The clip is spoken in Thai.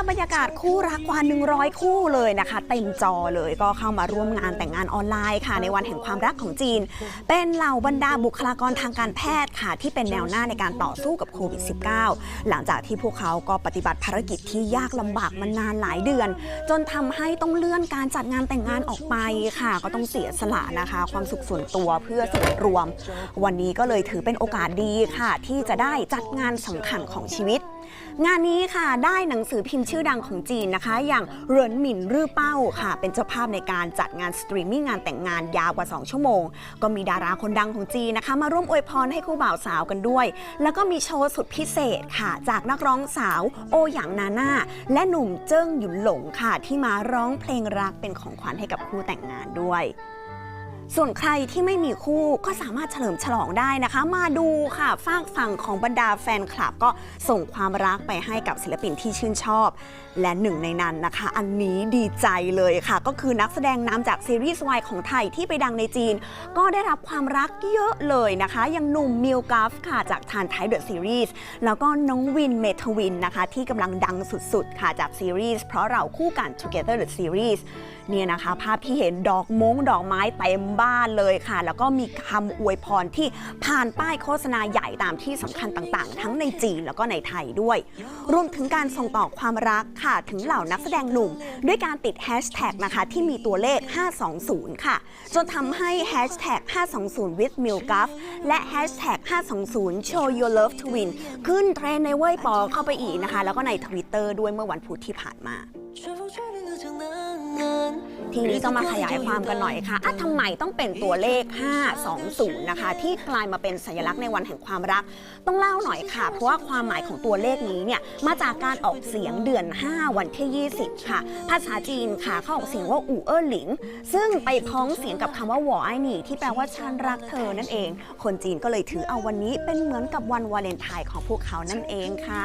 พบรรยากาศคู่รักกว่า 100 คู่เลยนะคะ เต็มจอเลยก็เข้ามาร่วมงานแต่งงานออนไลน์ค่ะ ในวันแห่งความรักของจีน เป็นเหล่าบรรดาบุคลากรทางการแพทย์ค่ะ ที่เป็นแนวหน้าในการต่อสู้กับโควิด -19 หลังจากที่พวกเขาก็ปฏิบัติภารกิจที่ยากลำบากมานานหลายเดือน จนทำให้ต้องเลื่อนการจัดงานแต่งงานออกไปค่ะ ก็ต้องเสียสละนะคะ ความสุขส่วนตัวเพื่อส่วนรวม วันนี้ก็เลยถือเป็นโอกาสดีค่ะ ที่จะได้จัดงานสำคัญของชีวิตงานนี้ค่ะได้หนังสือพิมพ์ชื่อดังของจีนนะคะ อย่างเหรินหมินรื่อเป้าค่ะ เป็นเจ้าภาพในการจัดงานสตรีมมิ่งงานแต่งงานยาวกว่า 2 ชั่วโมง ก็มีดาราคนดังของจีนนะคะ มาร่วมอวยพรให้คู่บ่าวสาวกันด้วย แล้วก็มีโชว์สุดพิเศษค่ะ จากนักร้องสาวโอหยางนาน่าและหนุ่มเจิ้งหยุนหลงค่ะ ที่มาร้องเพลงรักเป็นของขวัญให้กับคู่แต่งงานด้วย ส่วนใครที่ไม่มีคู่ก็สามารถเฉลิมฉลองได้นะคะ มาดูค่ะฝากฝั่งของบรรดาแฟนคลับ ก็ส่งความรักไปให้กับศิลปินที่ชื่นชอบ และหนึ่งในนั้นนะคะ อันนี้ดีใจเลยค่ะ ก็คือนักแสดงนำจากซีรีส์วายของไทยที่ไปดังในจีน ก็ได้รับความรักเยอะเลยนะคะย่างหนุ่มมิลกัฟค่ะจากทานไทยเดอะซีรีส์แล้วก็น้องวินเมทวินนะคะที่กำลังดังสุดๆ ค่ะจากซีรีส์เพราะเราคู่กัน Together the Series เนี่ยนะคะ ภาพที่เห็นดอกมงดอกไม้เต็มบ้านเลยค่ะ แล้วก็มีคำอวยพรที่ผ่านป้ายโฆษณาใหญ่ตามที่สำคัญต่างๆ ทั้งในจีนแล้วก็ในไทยด้วย รวมถึงการส่งต่อความรักค่ะ ถึงเหล่านักแสดงหนุ่ม ด้วยการติดแฮชแท็กนะคะที่มีตัวเลข 520 ค่ะ จนทำให้แฮชแท็ก520 with milgaf และแฮชแท็ก520 show your love to win ขึ้นเทรนในเว่ยปอเข้าไปอีกนะคะ แล้วก็ใน Twitter ด้วยเมื่อวันพุธที่ผ่านมา นึง ทีนี้ก็มาขยายความกันหน่อยค่ะทำไมต้องเป็นตัวเลข 520 นะคะ ที่กลายมาเป็นสัญลักษณ์ในวันแห่งความรัก ต้องเล่าหน่อยค่ะ เพราะว่าความหมายของตัวเลขนี้เนี่ยมาจากการออกเสียงเดือน 5 วันที่ 20 ค่ะ ภาษาจีนค่ะเขาออกเสียงว่าอู่เอ่อหลิง ซึ่งไปพ้องเสียงกับคำว่าหวอไอหนี่ที่แปลว่าฉันรักเธอนั่นเอง คนจีนก็เลยถือเอาวันนี้เป็นเหมือนกับวันวาเลนไทน์ของพวกเขานั่นเองค่ะ